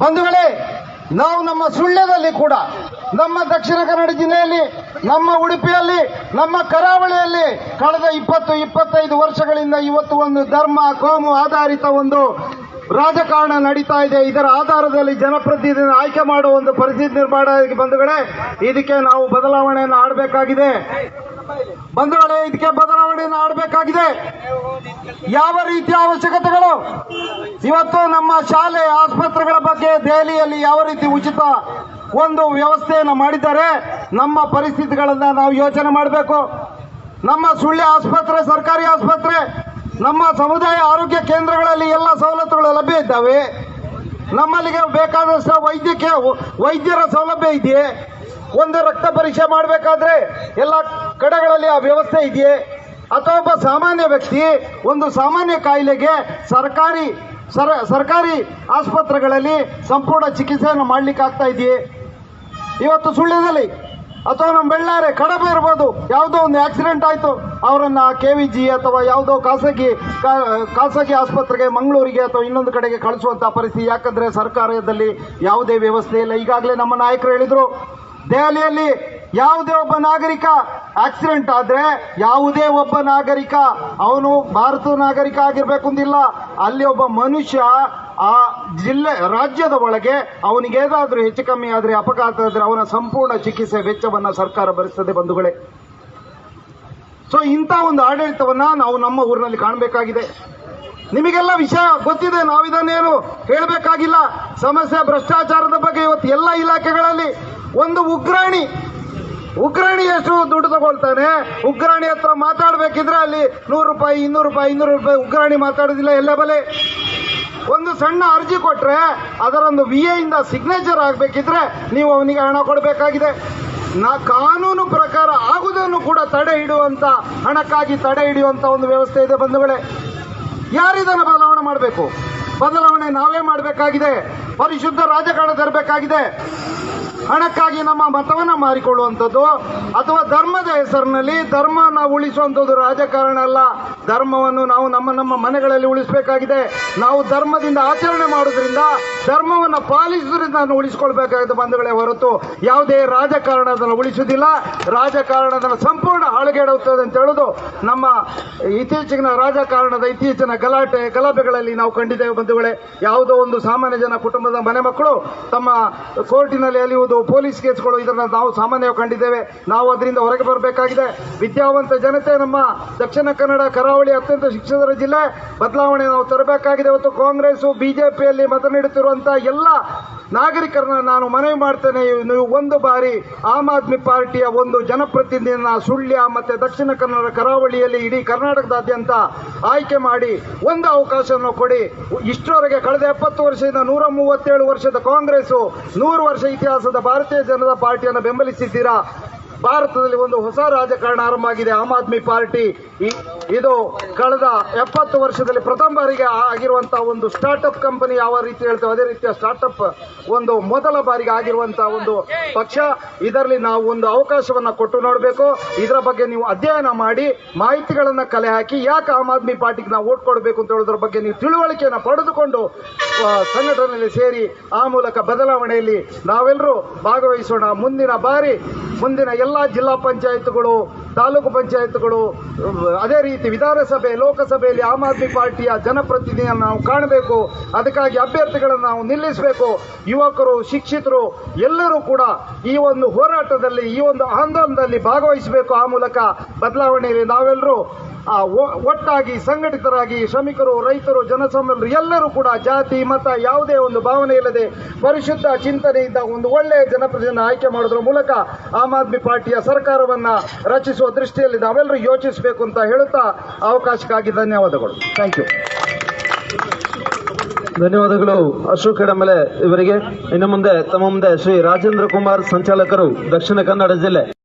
ಬಂಧುಗಳೇ, ನಾವು ನಮ್ಮ ಸುಳ್ಳ್ಯದಲ್ಲಿ ಕೂಡ, ನಮ್ಮ ದಕ್ಷಿಣ ಕನ್ನಡ ಜಿಲ್ಲೆಯಲ್ಲಿ, ನಮ್ಮ ಉಡುಪಿಯಲ್ಲಿ, ನಮ್ಮ ಕರಾವಳಿಯಲ್ಲಿ ಕಳೆದ ಇಪ್ಪತ್ತು, ಇಪ್ಪತ್ತೈದು ವರ್ಷಗಳಿಂದ ಇವತ್ತು ಒಂದು ಧರ್ಮ, ಕೋಮು ಆಧಾರಿತ ಒಂದು ರಾಜಕಾರಣ ನಡೀತಾ ಇದೆ. ಇದರ ಆಧಾರದಲ್ಲಿ ಜನಪ್ರತಿನಿಧಿ ಆಯ್ಕೆ ಮಾಡುವ ಒಂದು ಪರಿಸ್ಥಿತಿ ನಿರ್ಮಾಣ ಬಂಧುಗಳೇ. ಇದಕ್ಕೆ ನಾವು ಬದಲಾವಣೆಯನ್ನು ಆಡಬೇಕಾಗಿದೆ. ಬಂಧುಗಳೇ ಇದಕ್ಕೆ ಬದಲಾವಣೆಯನ್ನು ಆಡಬೇಕಾಗಿದೆ ಯಾವ ರೀತಿಯ ಅವಶ್ಯಕತೆಗಳು? ಇವತ್ತು ನಮ್ಮ ಶಾಲೆ, ಆಸ್ಪತ್ರೆಗಳ ಬಗ್ಗೆ ದೆಹಲಿಯಲ್ಲಿ ಯಾವ ರೀತಿ ಉಚಿತ ಒಂದು ವ್ಯವಸ್ಥೆಯನ್ನು ಮಾಡಿದ್ದಾರೆ, ನಮ್ಮ ಪರಿಸ್ಥಿತಿಗಳನ್ನ ನಾವು ಯೋಚನೆ ಮಾಡಬೇಕು. ನಮ್ಮ ಸುಳ್ಯ ಆಸ್ಪತ್ರೆ, ಸರ್ಕಾರಿ ಆಸ್ಪತ್ರೆ, ನಮ್ಮ ಸಮುದಾಯ ಆರೋಗ್ಯ ಕೇಂದ್ರಗಳಲ್ಲಿ ಎಲ್ಲ ಸವಲತ್ತುಗಳು ಲಭ್ಯ ಇದ್ದಾವೆ. ನಮ್ಮಲ್ಲಿಗೆ ಬೇಕಾದಷ್ಟು ವೈದ್ಯಕೀಯ, ವೈದ್ಯರ ಸೌಲಭ್ಯ ಇದೆಯೇ? ಒಂದು ರಕ್ತ ಪರೀಕ್ಷೆ ಮಾಡಬೇಕಾದ್ರೆ ಎಲ್ಲ ಕಡೆಗಳಲ್ಲಿ ಆ ವ್ಯವಸ್ಥೆ ಇದೆಯೇ? ಅಥವಾ ಒಬ್ಬ ಸಾಮಾನ್ಯ ವ್ಯಕ್ತಿ ಒಂದು ಸಾಮಾನ್ಯ ಕಾಯಿಲೆಗೆ ಸರ್ಕಾರಿ, ಸರ, ಸರ್ಕಾರಿ ಆಸ್ಪತ್ರೆಗಳಲ್ಲಿ ಸಂಪೂರ್ಣ ಚಿಕಿತ್ಸೆಯನ್ನು ಮಾಡ್ಲಿಕ್ಕೆ ಆಗ್ತಾ ಇದೆಯೇ? ಇವತ್ತು ಸುಳ್ಳ್ಯದಲ್ಲಿ ಅಥವಾ ನಮ್ಮ ಬೆಳ್ಳಾರೆ ಕಡಬೆ ಇರ್ಬೋದು, ಯಾವುದೋ ಒಂದು ಆಕ್ಸಿಡೆಂಟ್ ಆಯಿತು, ಅವರನ್ನು ಕೆ ವಿ ಜಿ ಅಥವಾ ಯಾವುದೋ ಖಾಸಗಿ ಖಾಸಗಿ ಆಸ್ಪತ್ರೆಗೆ, ಮಂಗಳೂರಿಗೆ ಅಥವಾ ಇನ್ನೊಂದು ಕಡೆಗೆ ಕಳಿಸುವಂಥ ಪರಿಸ್ಥಿತಿ, ಯಾಕಂದರೆ ಸರ್ಕಾರದಲ್ಲಿ ಯಾವುದೇ ವ್ಯವಸ್ಥೆ ಇಲ್ಲ. ಈಗಾಗಲೇ ನಮ್ಮ ನಾಯಕರು ಹೇಳಿದರು, ದೆಹಲಿಯಲ್ಲಿ ಯಾವುದೇ ಒಬ್ಬ ನಾಗರಿಕ ಆಕ್ಸಿಡೆಂಟ್ ಆದ್ರೆ ಯಾವುದೇ ಒಬ್ಬ ನಾಗರಿಕ, ಅವನು ಭಾರತದ ನಾಗರಿಕ ಆಗಿರ್ಬೇಕು ಅಂದಿಲ್ಲ. ಅಲ್ಲಿ ಒಬ್ಬ ಮನುಷ್ಯ ಆ ಜಿಲ್ಲೆ, ರಾಜ್ಯದ ಒಳಗೆ ಅವನಿಗೇದಾದರೂ ಹೆಚ್ಚು ಕಮ್ಮಿ ಆದ್ರೆ, ಅಪಘಾತ ಆದ್ರೆ ಅವನ ಸಂಪೂರ್ಣ ಚಿಕಿತ್ಸೆ ವೆಚ್ಚವನ್ನ ಸರ್ಕಾರ ಭರಿಸ್ತದೆ ಬಂಧುಗಳೇ. ಸೊ ಇಂಥ ಒಂದು ಆಡಳಿತವನ್ನ ನಾವು ನಮ್ಮ ಊರಿನಲ್ಲಿ ಕಾಣಬೇಕಾಗಿದೆ. ನಿಮಗೆಲ್ಲ ವಿಷಯ ಗೊತ್ತಿದೆ, ನಾವಿದನ್ನೇನು ಹೇಳಬೇಕಾಗಿಲ್ಲ. ಸಮಸ್ಯೆ, ಭ್ರಷ್ಟಾಚಾರದ ಬಗ್ಗೆ ಇವತ್ತು ಎಲ್ಲ ಇಲಾಖೆಗಳಲ್ಲಿ ಒಂದು ಉಗ್ರಾಣಿ ಉಗ್ರಾಣಿ ಎಷ್ಟು ದುಡ್ಡು ತಗೊಳ್ತಾನೆ. ಉಗ್ರಾಣಿ ಹತ್ರ ಮಾತಾಡ್ಬೇಕಿದ್ರೆ ಅಲ್ಲಿ ನೂರು ರೂಪಾಯಿ, ಇನ್ನೂರು ರೂಪಾಯಿ ಇನ್ನೂರು ರೂಪಾಯಿ ಉಗ್ರಾಣಿ ಮಾತಾಡೋದಿಲ್ಲ, ಎಲ್ಲ ಬಲೆ. ಒಂದು ಸಣ್ಣ ಅರ್ಜಿ ಕೊಟ್ರೆ ಅದರೊಂದು ವಿ ಇಂದ ಸಿಗ್ನೇಚರ್ ಆಗಬೇಕಿದ್ರೆ ನೀವು ಅವನಿಗೆ ಹಣ ಕೊಡಬೇಕಾಗಿದೆ. ನಾ ಕಾನೂನು ಪ್ರಕಾರ ಆಗುವುದನ್ನು ಕೂಡ ತಡೆ ಹಿಡುವಂತ, ಹಣಕ್ಕಾಗಿ ತಡೆ ಹಿಡಿಯುವಂತ ಒಂದು ವ್ಯವಸ್ಥೆ ಇದೆ ಬಂಧುಗಳೇ. ಯಾರಿದನ್ನು ಬದಲಾವಣೆ ಮಾಡಬೇಕು? ಬದಲಾವಣೆ ನಾವೇ ಮಾಡಬೇಕಾಗಿದೆ. ಪರಿಶುದ್ಧ ರಾಜಕಾರಣ ತರಬೇಕಾಗಿದೆ. ಹಣಕ್ಕಾಗಿ ನಮ್ಮ ಮತವನ್ನ ಮಾರಿಕೊಳ್ಳುವಂಥದ್ದು ಅಥವಾ ಧರ್ಮದ ಹೆಸರಿನಲ್ಲಿ ಧರ್ಮನ ಉಳಿಸುವಂಥದ್ದು ರಾಜಕಾರಣ ಅಲ್ಲ. ಧರ್ಮವನ್ನು ನಾವು ನಮ್ಮ ನಮ್ಮ ಮನೆಗಳಲ್ಲಿ ಉಳಿಸಬೇಕಾಗಿದೆ. ನಾವು ಧರ್ಮದಿಂದ ಆಚರಣೆ ಮಾಡೋದ್ರಿಂದ ಧರ್ಮವನ್ನು ಪಾಲಿಸೋದ್ರಿಂದ ನಾನು ಉಳಿಸಿಕೊಳ್ಬೇಕಾಗಿದೆ ಬಂಧುಗಳೇ ಹೊರತು. ಯಾವುದೇ ರಾಜಕಾರಣ ಅದನ್ನು ಉಳಿಸುವುದಿಲ್ಲ. ರಾಜಕಾರಣ ಅದನ್ನು ಸಂಪೂರ್ಣ ಹಾಳುಗೆಡುತ್ತದೆ ಅಂತ ಹೇಳೋದು ನಮ್ಮ ಇತ್ತೀಚಿನ ರಾಜಕಾರಣದ ಇತ್ತೀಚಿನ ಗಲಾಟೆ, ಗಲಭೆಗಳಲ್ಲಿ ನಾವು ಕಂಡಿದ್ದೇವೆ ಬಂಧುಗಳೇ. ಯಾವುದೋ ಒಂದು ಸಾಮಾನ್ಯ ಜನ ಕುಟುಂಬದ ಮನೆ ಮಕ್ಕಳು ತಮ್ಮ ಕೋರ್ಟಿನಲ್ಲಿ ಅಲಿಯುವುದು ಪೊಲೀಸ್ ಕೇಸ್ಗಳು ಇದನ್ನ ನಾವು ಸಾಮಾನ್ಯವಾಗಿ ಕಂಡಿದ್ದೇವೆ. ನಾವು ಅದರಿಂದ ಹೊರಗೆ ಬರಬೇಕಾಗಿದೆ. ವಿದ್ಯಾವಂತ ಜನತೆ ನಮ್ಮ ದಕ್ಷಿಣ ಕನ್ನಡ, ಕರಾವಳಿ ಅತ್ಯಂತ ಶಿಕ್ಷಣರ ಜಿಲ್ಲೆ. ಬದಲಾವಣೆ ನಾವು ತರಬೇಕಾಗಿದೆ. ಇವತ್ತು ಕಾಂಗ್ರೆಸ್ ಬಿಜೆಪಿಯಲ್ಲಿ ಮತ ನೀಡುತ್ತಿರುವಂತಹ ಎಲ್ಲ ನಾಗರಿಕರನ್ನ ನಾನು ಮನವಿ ಮಾಡ್ತೇನೆ, ನೀವು ಒಂದು ಬಾರಿ ಆಮ್ ಆದ್ಮಿ ಪಾರ್ಟಿಯ ಒಂದು ಜನಪ್ರತಿನಿಧಿಯನ್ನ ಸುಳ್ಯ ಮತ್ತೆ ದಕ್ಷಿಣ ಕನ್ನಡ ಕರಾವಳಿಯಲ್ಲಿ ಇಡೀ ಕರ್ನಾಟಕದಾದ್ಯಂತ ಆಯ್ಕೆ ಮಾಡಿ ಒಂದು ಅವಕಾಶವನ್ನು ಕೊಡಿ. ಇಷ್ಟರವರೆಗೆ ಕಳೆದ ಎಪ್ಪತ್ತು ವರ್ಷದಿಂದ ನೂರ ಮೂವತ್ತೇಳು ವರ್ಷದ ಕಾಂಗ್ರೆಸ್ ನೂರು ವರ್ಷ ಇತಿಹಾಸದ ಭಾರತೀಯ ಜನತಾ ಪಾರ್ಟಿಯನ್ನು ಬೆಂಬಲಿಸಿದ್ದೀರಾ? ಭಾರತದಲ್ಲಿ ಒಂದು ಹೊಸ ರಾಜಕಾರಣ ಆರಂಭ ಆಗಿದೆ ಆಮ್ ಆದ್ಮಿ ಪಾರ್ಟಿ. ಇದು ಕಳೆದ ಎಪ್ಪತ್ತು ವರ್ಷದಲ್ಲಿ ಪ್ರಥಮ ಬಾರಿಗೆ ಆಗಿರುವಂತಹ ಒಂದು ಸ್ಟಾರ್ಟ್ಅಪ್ ಕಂಪನಿ ಯಾವ ರೀತಿ ಹೇಳ್ತೇವೆ, ಅದೇ ರೀತಿಯ ಸ್ಟಾರ್ಟ್ಅಪ್ ಒಂದು ಮೊದಲ ಬಾರಿಗೆ ಆಗಿರುವಂತಹ ಒಂದು ಪಕ್ಷ. ಇದರಲ್ಲಿ ನಾವು ಒಂದು ಅವಕಾಶವನ್ನ ಕೊಟ್ಟು ನೋಡಬೇಕು. ಇದರ ಬಗ್ಗೆ ನೀವು ಅಧ್ಯಯನ ಮಾಡಿ, ಮಾಹಿತಿಗಳನ್ನ ಕಲೆ ಹಾಕಿ, ಯಾಕೆ ಆಮ್ ಆದ್ಮಿ ಪಾರ್ಟಿಗೆ ನಾವು ಓಟ್ ಕೊಡಬೇಕು ಅಂತ ಹೇಳೋದ್ರ ಬಗ್ಗೆ ನೀವು ತಿಳುವಳಿಕೆಯನ್ನು ಪಡೆದುಕೊಂಡು ಸಂಘಟನೆಯಲ್ಲಿ ಸೇರಿ ಆ ಮೂಲಕ ಬದಲಾವಣೆಯಲ್ಲಿ ನಾವೆಲ್ಲರೂ ಭಾಗವಹಿಸೋಣ. ಮುಂದಿನ ಬಾರಿ ಮುಂದಿನ ಎಲ್ಲ ಜಿಲ್ಲಾ ಪಂಚಾಯತ್ಗಳು ತಾಲೂಕು ಪಂಚಾಯತ್ಗಳು ಅದೇ ರೀತಿ ವಿಧಾನಸಭೆ, ಲೋಕಸಭೆಯಲ್ಲಿ ಆಮ್ ಆದ್ಮಿ ಪಾರ್ಟಿಯ ಜನಪ್ರತಿನಿಧಿಯನ್ನು ನಾವು ಕಾಣಬೇಕು. ಅದಕ್ಕಾಗಿ ಅಭ್ಯರ್ಥಿಗಳನ್ನು ನಾವು ನಿಲ್ಲಿಸಬೇಕು. ಯುವಕರು, ಶಿಕ್ಷಿತರು ಎಲ್ಲರೂ ಕೂಡ ಈ ಒಂದು ಹೋರಾಟದಲ್ಲಿ, ಈ ಒಂದು ಆಂದೋಲನದಲ್ಲಿ ಭಾಗವಹಿಸಬೇಕು. ಆ ಮೂಲಕ ಬದಲಾವಣೆಯಲ್ಲಿ ನಾವೆಲ್ಲರೂ ಒಟ್ಟಾಗಿ ಸಂಘಟಿತರಾಗಿ ಶ್ರಮಿಕರು, ರೈತರು, ಜನಸಾಮಾನ್ಯರು ಎಲ್ಲರೂ ಕೂಡ ಜಾತಿ, ಮತ ಯಾವುದೇ ಒಂದು ಭಾವನೆ ಇಲ್ಲದೆ ಪರಿಶುದ್ಧ ಚಿಂತನೆಯಿಂದ ಒಂದು ಒಳ್ಳೆಯ ಜನಪ್ರತಿನಿಧಿಯನ್ನು ಆಯ್ಕೆ ಮಾಡೋದ್ರ ಮೂಲಕ ಆಮ್ ಆದ್ಮಿ ಪಾರ್ಟಿಯ ಸರ್ಕಾರವನ್ನ ರಚಿಸುವ ದೃಷ್ಟಿಯಲ್ಲಿ ನಾವೆಲ್ಲರೂ ಯೋಚಿಸಬೇಕು ಅಂತ ಹೇಳುತ್ತಾ ಅವಕಾಶಕ್ಕಾಗಿ ಧನ್ಯವಾದಗಳು. ಥ್ಯಾಂಕ್ ಯು ಧನ್ಯವಾದಗಳು ಅಶೋಕ ಇವರಿಗೆ. ಇನ್ನು ಮುಂದೆ, ತಮ್ಮ ಮುಂದೆ ಶ್ರೀ ರಾಜೇಂದ್ರ ಕುಮಾರ್ ಸಂಚಾಲಕರು ದಕ್ಷಿಣ ಕನ್ನಡ ಜಿಲ್ಲೆ.